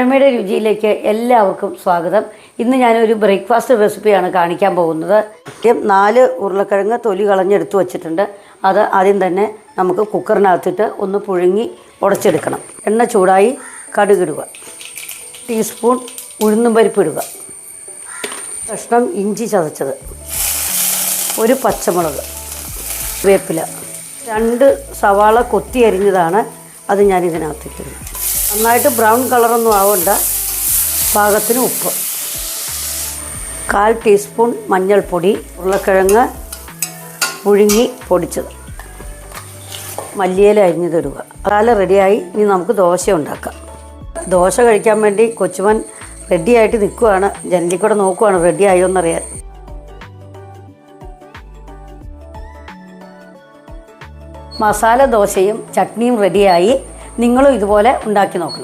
അമ്മയുടെ രുചിയിലേക്ക് എല്ലാവർക്കും സ്വാഗതം. ഇന്ന് ഞാനൊരു ബ്രേക്ക്ഫാസ്റ്റ് റെസിപ്പിയാണ് കാണിക്കാൻ പോകുന്നത്. കൃത്യം നാല് ഉരുളക്കിഴങ്ങ് തൊലി കളഞ്ഞെടുത്ത് വെച്ചിട്ടുണ്ട്. അത് ആദ്യം തന്നെ നമുക്ക് കുക്കറിനകത്തിട്ട് ഒന്ന് പുഴുങ്ങി ഉടച്ചെടുക്കണം. എണ്ണ ചൂടായി കടുകിടുക. ടീസ്പൂൺ ഉഴുന്നും പരിപ്പ് ഇടുക. കഷ്ണം ഇഞ്ചി ചതച്ചത്. ഒരു പച്ചമുളക്. വേപ്പില രണ്ട് സവാള കൊത്തി അരിഞ്ഞതാണ് അത് ഞാൻ നന്നായിട്ട് ബ്രൗൺ കളറൊന്നും ആവണ്ട. പാകത്തിന് ഉപ്പ്. കാൽ ടീസ്പൂൺ മഞ്ഞൾപ്പൊടി ഉരുളക്കിഴങ്ങ് പുഴുങ്ങി പൊടിച്ചത്. മല്ലിയില അരിഞ്ഞു തരുക അതാല റെഡിയായി. ഇനി നമുക്ക് ദോശ ഉണ്ടാക്കാം. ദോശ കഴിക്കാൻ വേണ്ടി കൊച്ചുമൻ റെഡിയായിട്ട് നിൽക്കുവാണ്. ജനലിൽ കൂടെ നോക്കുവാണ് റെഡി ആയോ എന്നറിയാൻ മസാല ദോശയും ചട്നിയും റെഡിയായി. നിങ്ങളും ഇതുപോലെ ഉണ്ടാക്കി നോക്കണം.